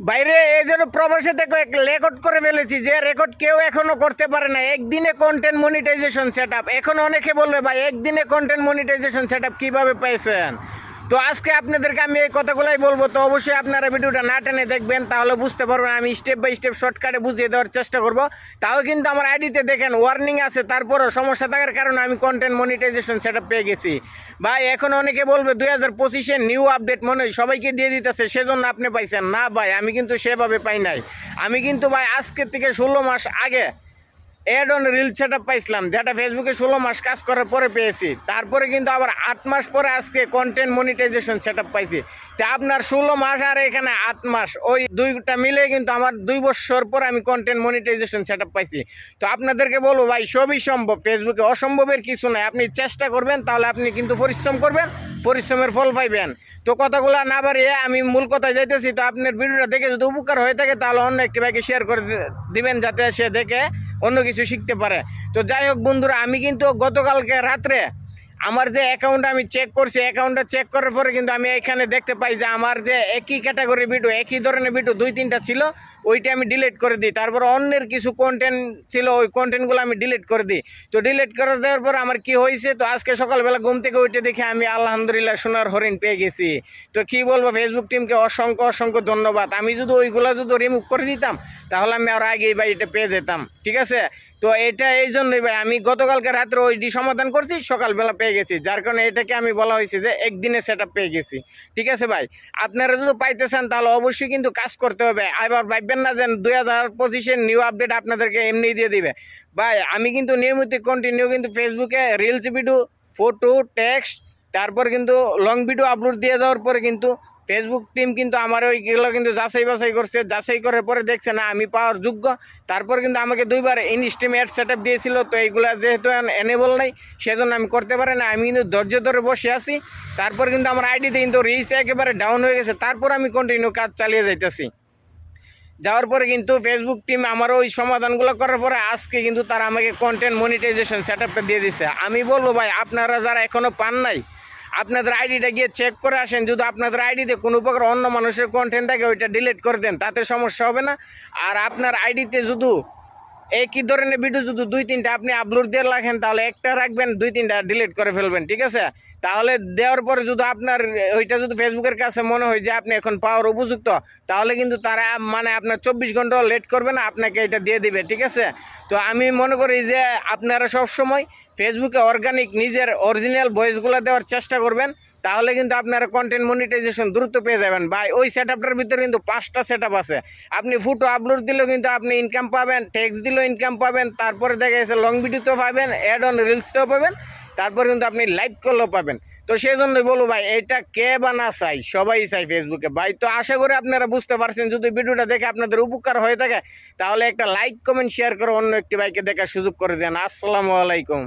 বাইরে, এই জন্য প্রবাসে দেখো রেকর্ড করে ফেলেছি যে রেকর্ড কেউ এখনও করতে পারে না। একদিনে কন্টেন্ট মনিটাইজেশন সেট আপ এখন অনেকে বলবে, ভাই, একদিনে কন্টেন্ট মনিটাইজেশন সেট আপ কীভাবে পাইছেন? তো আজকে আপনাদেরকে আমি এই কথাগুলাই বলব। তো অবশ্যই আপনারা ভিডিওটা না টেনে দেখবেন, তাহলে বুঝতে পারবেন আমি স্টেপ বাই স্টেপ শর্টকাটে বুঝিয়ে দেওয়ার চেষ্টা করব। তাও কিন্তু আমার আইডিতে দেখেন ওয়ার্নিং আছে, তারপরও সমস্যা থাকার কারণে আমি কন্টেন্ট মনিটাইজেশন সেট পেয়ে গেছি। ভাই, এখন অনেকে বলবে দুই হাজার পঁচিশে নিউ আপডেট মনে হয় সবাইকে দিয়ে দিতেছে, সেজন্য আপনি পাইছেন। না ভাই, আমি কিন্তু সেভাবে পাই নাই। আমি কিন্তু ভাই আজকের থেকে ষোলো মাস আগে এড অন রিল সেট পাইছিলাম, যেটা ফেসবুকে ষোলো মাস কাজ করার পরে পেয়েছি। তারপরে কিন্তু আবার আট মাস পরে আজকে কন্টেন্ট মনিটাইজেশন সেট পাইছি। তা আপনার ষোলো মাস আর এখানে আট মাস, ওই দুইটা মিলে কিন্তু আমার দুই বছর পরে আমি কন্টেন্ট মনিটাইজেশন সেট পাইছি। তো আপনাদেরকে বলব ভাই, সবই সম্ভব। ফেসবুকে অসম্ভবের কিছু নয় আপনি চেষ্টা করবেন, তাহলে আপনি কিন্তু পরিশ্রম করবেন। পরিশ্রমের ফল পাইবেন। তো কথাগুলো না বাড়িয়ে আমি মূল কথায় যাইতেছি, তো আপনার ভিডিওটা দেখে যদি উপকার হয়ে থাকে, তাহলে অন্য একটি ভাইকে শেয়ার করে দিবেন যাতে সে দেখে অন্য কিছু শিখতে পারে। তো যাই হোক বন্ধুরা, আমি কিন্তু গতকালকে রাত্রে আমার যে অ্যাকাউন্ট আমি চেক করছি অ্যাকাউন্টটা চেক করার পরে কিন্তু আমি এখানে দেখতে পাই যে আমার যে একই ক্যাটাগরি ভিডিও একই ধরনের ভিডিও দুই, তিনটা ছিল, ওইটা আমি ডিলিট করে দিই। তারপর অন্যের কিছু কন্টেন্ট ছিল, ওই কন্টেন্টগুলো আমি ডিলিট করে দিই। তো ডিলিট করে দেওয়ার পর আমার কি হয়েছে? তো আজকে সকালবেলা ঘুম থেকে উঠে দেখে আমি আলহামদুলিল্লাহ সোনার হরিণ পেয়ে গেছি। তো কি বলব ফেসবুক টিমকে অসংখ্য অসংখ্য ধন্যবাদ। আমি যদি ওইগুলো যদি রিমুভ করে দিতাম, তাহলে আমি আর আগেই ভাই এটা পেয়ে যেতাম। ঠিক আছে? তো এটা এই জন্যই ভাই, আমি গতকালকে রাত্রে ওইটি সমাধান করছি, সকালবেলা পেয়ে গেছি। যার কারণে এটাকে আমি বলা হয়েছে যে একদিনে সেটা পেয়ে গেছি। ঠিক আছে ভাই? আপনারা যদি পাইতে চান তাহলে অবশ্যই কিন্তু কাজ করতে হবে। আবার ভাববেন না যে দুই হাজার পঁচিশের নিউ আপডেট আপনাদেরকে এমনি দিয়ে দিবে। ভাই, আমি কিন্তু নিয়মিত কন্টিনিউ কিন্তু ফেসবুকে রিলস ভিডিও ফটো টেক্সট তারপর কিন্তু লং ভিডিও আপলোড দিয়ে যাওয়ার পরে কিন্তু ফেসবুক টিম কিন্তু আমার ওইগুলো কিন্তু যাচাই বাছাই করছে। যাচাই করার পরে দেখছে, না, আমি পাওয়ার যোগ্য। তারপর কিন্তু আমাকে দুইবার ইনস্টিম অ্যাড সেট আপ দিয়েছিল। তো এইগুলো যেহেতু এনেবল নেই, সেজন্য আমি করতে পারি না। আমি কিন্তু ধৈর্য ধরে বসে আছি। তারপর কিন্তু আমার আইডিতে কিন্তু রিচ একেবারে ডাউন হয়ে গেছে। তারপর আমি কন্টিনিউ কাজ চালিয়ে যাইতেছি। যাওয়ার পরে কিন্তু ফেসবুক টিম আমার ওই সমাধানগুলো করার পরে আজকে কিন্তু তারা আমাকে কন্টেন্ট মনিটাইজেশন সেট আপটা দিয়ে দিছে। আমি বলব, ভাই, আপনারা যারা এখনও পান নাই আপনাদের আইডিটা গিয়ে চেক করে আসেন। যদি আপনাদের আইডিতে কোনো প্রকার অন্য মানুষের কন্টেন্ট থাকে, ওইটা ডিলিট করে দেন, তাতে সমস্যা হবে না। আর আপনার আইডিতে শুধু একই ধরনের ভিডিও যদি দুই, তিনটা আপনি আপলোড দিয়ে রাখেন, তাহলে একটা রাখবেন, দুই, তিনটা ডিলিট করে ফেলবেন, ঠিক আছে? তাহলে দেওয়ার পরে যদি আপনার, ওইটা যদি ফেসবুকের কাছে মনে হয় যে আপনি এখন পাওয়ার উপযুক্ত, তাহলে কিন্তু তারা মানে আপনার চব্বিশ ঘণ্টা লেট করবে না, আপনাকে এটা দিয়ে দিবে, ঠিক আছে? তো আমি মনে করি যে আপনারা সব সময় ফেসবুকে অর্গানিক নিজের অরিজিনাল ভয়েসগুলো দেওয়ার চেষ্টা করবেন। তাহলে কিন্তু আপনারা কন্টেন্ট মনিটাইজেশন দ্রুত পেয়ে যাবেন। বা ওই সেট আপটার ভিতরে কিন্তু পাঁচটা সেট আপ আছে। আপনি ফুটো আপলোড দিলেও কিন্তু আপনি ইনকাম পাবেন টেক্সট দিলেও ইনকাম পাবেন, তারপরে দেখা গেছে লং ভিডিওতেও পাবেন অ্যাড অন রিলসতেও পাবেন, তারপর কিন্তু আপনি লাইভ করলেও পাবেন। তো সেই জন্যই বলব ভাই, এটা কে বা না চাই, সবাই চাই ফেসবুকে ভাই, তো আশা করি আপনারা বুঝতে পারছেন, যদি ভিডিওটা দেখে আপনাদের উপকার হয়ে থাকে, তাহলে একটা লাইক কমেন্ট শেয়ার করে অন্য একটি ভাইকে দেখার সুযোগ করে দেন। আসসালামু আলাইকুম।